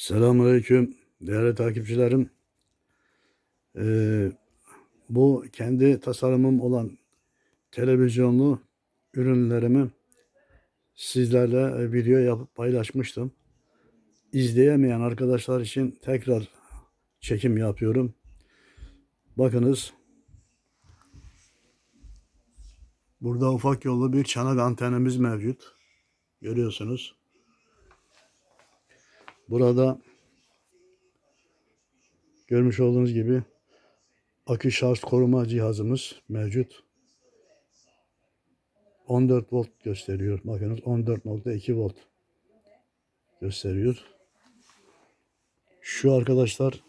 Selamünaleyküm değerli takipçilerim. Ee, bu kendi tasarımım olan televizyonlu ürünlerimi sizlerle e, video yapıp paylaşmıştım. İzleyemeyen arkadaşlar için tekrar çekim yapıyorum. Bakınız. Burada ufak yollu bir çanak antenimiz mevcut. Görüyorsunuz. Burada görmüş olduğunuz gibi akü şarj koruma cihazımız mevcut. 14 volt gösteriyor. Bakınız 14.2 volt gösteriyor. Şu arkadaşlar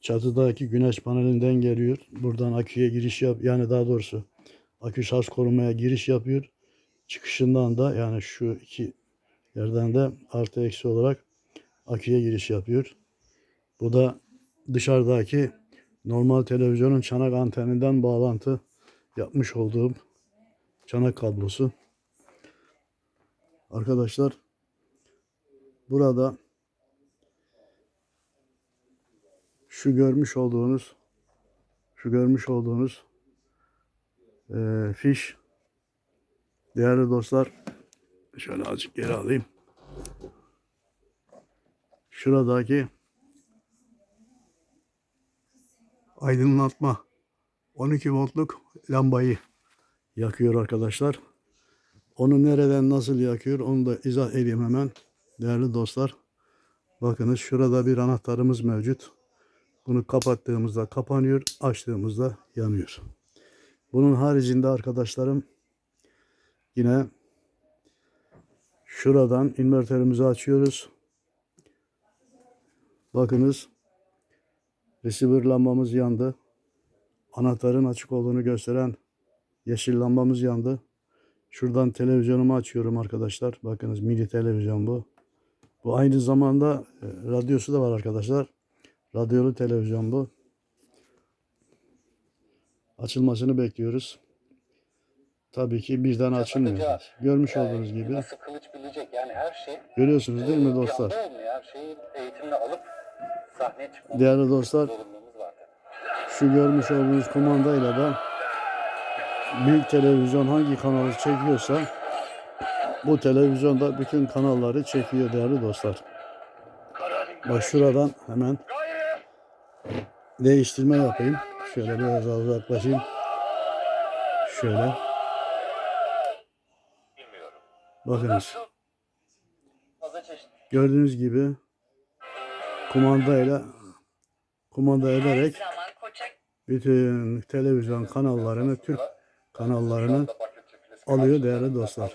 çatıdaki güneş panelinden geliyor. Buradan aküye giriş yap yani daha doğrusu akü şarj korumaya giriş yapıyor. Çıkışından da yani şu iki yerden de artı eksi olarak aküye giriş yapıyor. Bu da dışarıdaki normal televizyonun çanak anteninden bağlantı yapmış olduğum çanak kablosu. Arkadaşlar burada şu görmüş olduğunuz şu görmüş olduğunuz eee, fiş değerli dostlar şöyle azıcık geri alayım. Şuradaki aydınlatma 12 voltluk lambayı yakıyor arkadaşlar. Onu nereden nasıl yakıyor onu da izah edeyim hemen. Değerli dostlar. Bakınız şurada bir anahtarımız mevcut. Bunu kapattığımızda kapanıyor, açtığımızda yanıyor. Bunun haricinde arkadaşlarım yine şuradan inverterimizi açıyoruz. Bakınız receiver lambamız yandı. Anahtarın açık olduğunu gösteren yeşil lambamız yandı. Şuradan televizyonumu açıyorum arkadaşlar. Bakınız mini televizyon bu. Bu aynı zamanda e, radyosu da var arkadaşlar. Radyolu televizyon bu. Açılmasını bekliyoruz. Tabii ki birden açılmıyor. Görmüş olduğunuz gibi. Nasıl kılıç bilecek yani her şey. Görüyorsunuz değil mi e, dostlar? Her şeyi eğitimle alıp sahneye çıkmamız Değerli dostlar şu görmüş olduğunuz kumandayla da büyük televizyon hangi kanalı çekiyorsa bu televizyonda bütün kanalları çekiyor değerli dostlar. Bak şuradan hemen değiştirme yapayım. Şöyle biraz daha uzaklaşayım. Şöyle. Bakınız. Gördüğünüz gibi kumandayla kumanda ederek bütün televizyon kanallarını, Türk kanallarını alıyor değerli dostlar.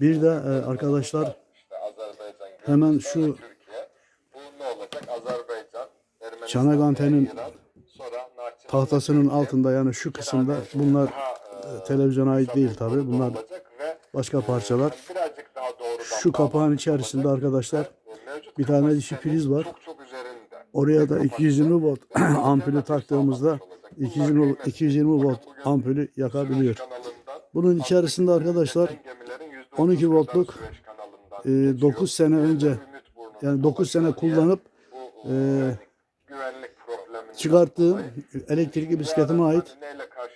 Bir de e, arkadaşlar hemen şu çanak antenin tahtasının altında yani şu kısımda bunlar e, televizyona ait değil tabi. Bunlar başka parçalar. Şu kapağın içerisinde arkadaşlar bir tane dişi priz var. Oraya da 220 volt ampulü taktığımızda 220, 220 volt ampulü yakabiliyor. Bunun içerisinde arkadaşlar 12 voltluk e, 9 sene önce yani 9 sene kullanıp e, çıkarttığım elektrikli bisikletime ait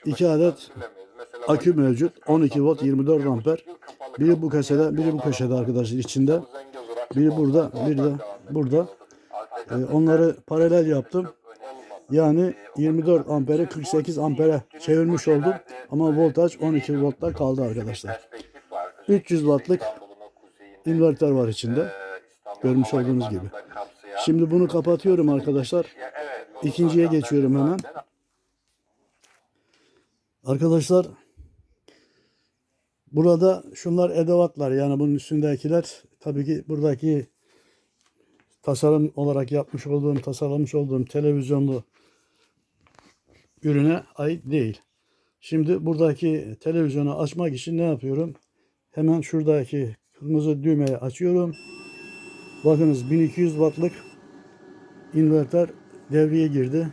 iki adet akü mevcut. 12 volt 24 amper. Biri bu köşede, biri bu köşede arkadaşlar içinde. Biri burada, biri de burada. E, onları paralel yaptım. Yani 24 ampere 48 ampere çevirmiş oldum. Ama voltaj 12 voltta kaldı arkadaşlar. 300 wattlık inverter var içinde. Görmüş olduğunuz gibi. Şimdi bunu kapatıyorum arkadaşlar. İkinciye geçiyorum hemen. Arkadaşlar burada şunlar edevatlar yani bunun üstündekiler tabii ki buradaki tasarım olarak yapmış olduğum, tasarlamış olduğum televizyonlu ürüne ait değil. Şimdi buradaki televizyonu açmak için ne yapıyorum? Hemen şuradaki kırmızı düğmeyi açıyorum. Bakınız 1200 wattlık inverter devreye girdi.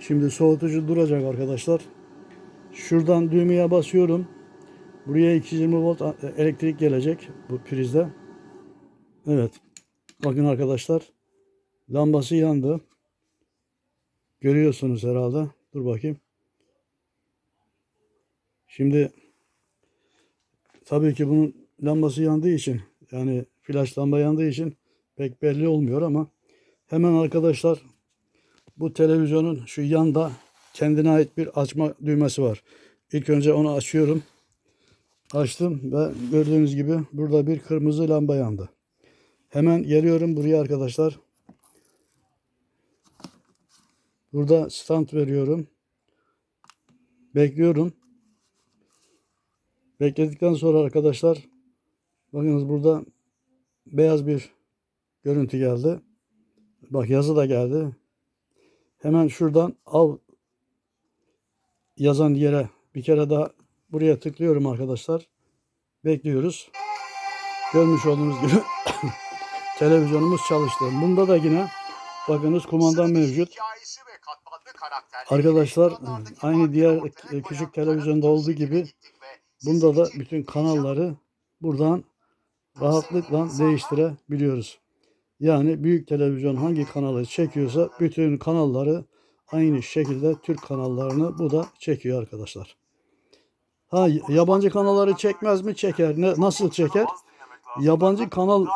Şimdi soğutucu duracak arkadaşlar. Şuradan düğmeye basıyorum. Buraya 220 volt elektrik gelecek bu prizde. Evet. Bakın arkadaşlar. Lambası yandı. Görüyorsunuz herhalde. Dur bakayım. Şimdi tabii ki bunun lambası yandığı için yani flash lamba yandığı için pek belli olmuyor ama hemen arkadaşlar bu televizyonun şu yanda kendine ait bir açma düğmesi var. İlk önce onu açıyorum. Açtım ve gördüğünüz gibi burada bir kırmızı lamba yandı. Hemen geliyorum buraya arkadaşlar. Burada stand veriyorum. Bekliyorum. Bekledikten sonra arkadaşlar bakınız burada beyaz bir görüntü geldi. Bak yazı da geldi. Hemen şuradan al yazan yere bir kere daha buraya tıklıyorum arkadaşlar. Bekliyoruz. Görmüş olduğunuz gibi televizyonumuz çalıştı. Bunda da yine bakınız kumandan mevcut. Arkadaşlar aynı diğer e, küçük televizyonda olduğu gibi bunda da bütün kanalları buradan rahatlıkla değiştirebiliyoruz. Yani büyük televizyon hangi kanalı çekiyorsa bütün kanalları aynı şekilde Türk kanallarını bu da çekiyor arkadaşlar. Ha yabancı kanalları çekmez mi? Çeker. Ne, nasıl çeker? Yabancı kanal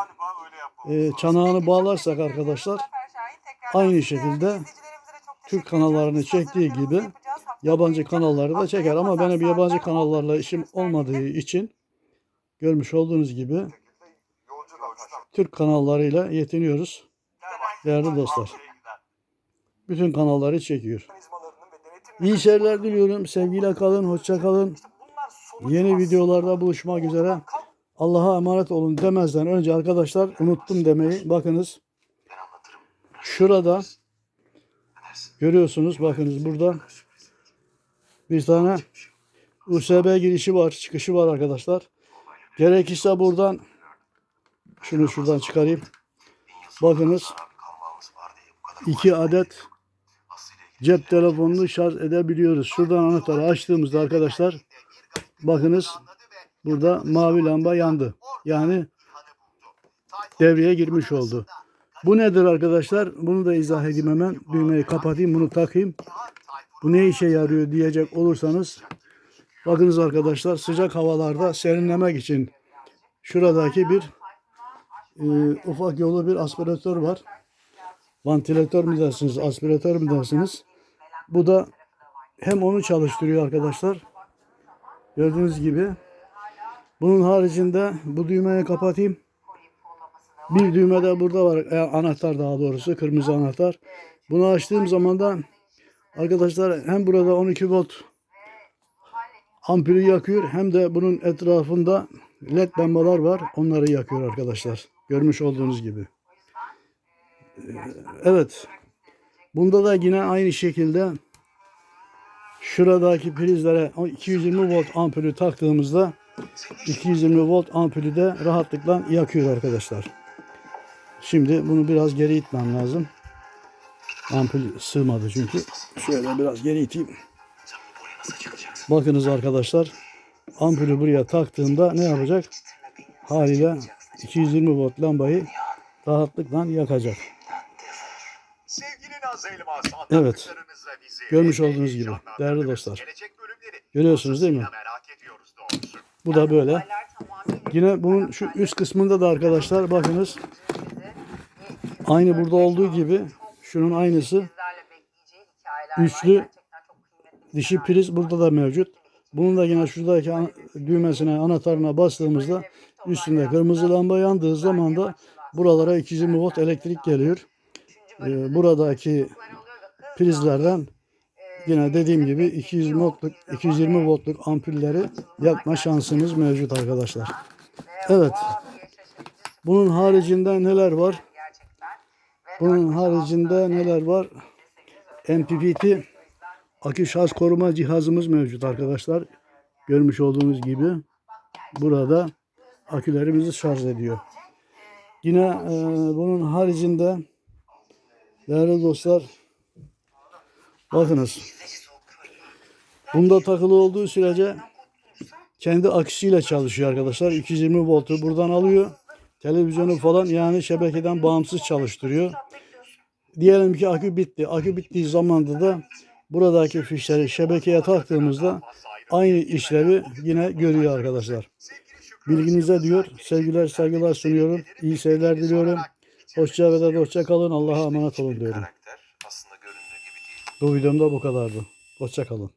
e, çanağını bağlarsak arkadaşlar aynı şekilde Türk kanallarını çektiği gibi yabancı kanalları da çeker. Ama benim yabancı kanallarla işim olmadığı için görmüş olduğunuz gibi Türk kanallarıyla yetiniyoruz. Değerli dostlar. Bütün kanalları çekiyor. İyi seyirler diliyorum. Sevgiyle kalın, hoşça kalın. Yeni videolarda buluşmak üzere. Allah'a emanet olun demezden önce arkadaşlar unuttum demeyi. Bakınız. Şurada görüyorsunuz. Bakınız burada bir tane USB girişi var, çıkışı var arkadaşlar. Gerekirse buradan şunu şuradan çıkarayım. Bakınız iki adet cep telefonunu şarj edebiliyoruz. Şuradan anahtarı açtığımızda arkadaşlar bakınız burada mavi lamba yandı. Yani devreye girmiş oldu. Bu nedir arkadaşlar? Bunu da izah edeyim hemen. Düğmeyi kapatayım, bunu takayım. Bu ne işe yarıyor diyecek olursanız bakınız arkadaşlar sıcak havalarda serinlemek için şuradaki bir e, ufak yolu bir aspiratör var. Vantilatör mü dersiniz, aspiratör mü dersiniz? Bu da hem onu çalıştırıyor arkadaşlar. Gördüğünüz gibi. Bunun haricinde bu düğmeyi kapatayım. Bir düğme de burada var. E, anahtar daha doğrusu. Kırmızı anahtar. Bunu açtığım zaman da arkadaşlar hem burada 12 volt ampulü yakıyor hem de bunun etrafında led lambalar var. Onları yakıyor arkadaşlar. Görmüş olduğunuz gibi. Ee, Evet. Bunda da yine aynı şekilde şuradaki prizlere o 220 volt ampulü taktığımızda 220 volt ampulü de rahatlıkla yakıyor arkadaşlar. Şimdi bunu biraz geri itmem lazım. Ampul sığmadı çünkü. Şöyle biraz geri iteyim. Bakınız arkadaşlar. Ampulü buraya taktığımda ne yapacak? Haliyle 220 volt lambayı rahatlıkla yakacak. Evet. Görmüş olduğunuz gibi. Değerli dostlar. Görüyorsunuz değil mi? Bu da böyle. Yine bunun şu üst kısmında da arkadaşlar bakınız. Aynı burada olduğu gibi şunun aynısı üçlü dişi priz burada da mevcut. Bunun da yine şuradaki düğmesine anahtarına bastığımızda üstünde kırmızı lamba yandığı zaman da buralara 220 volt elektrik geliyor. Ee, buradaki prizlerden yine dediğim gibi 220 voltluk 220 voltluk ampulleri yakma şansımız mevcut arkadaşlar. Evet. Bunun haricinde neler var? Bunun haricinde neler var? MPPT akü şarj koruma cihazımız mevcut arkadaşlar. Görmüş olduğunuz gibi burada akülerimizi şarj ediyor. Yine e, bunun haricinde değerli dostlar bakınız bunda takılı olduğu sürece kendi aküsüyle çalışıyor arkadaşlar. 220 voltu buradan alıyor. televizyonu falan yani şebekeden bağımsız çalıştırıyor. Diyelim ki akü bitti. Akü bittiği zamanda da buradaki fişleri şebekeye taktığımızda aynı işlevi yine görüyor arkadaşlar. Bilginize diyor. Sevgiler saygılar sunuyorum. İyi seyirler diliyorum. Hoşça ve hoşça kalın. Allah'a emanet olun diyorum. karakter aslında göründüğü gibi değil. Bu videomda bu kadardı. Hoşça kalın.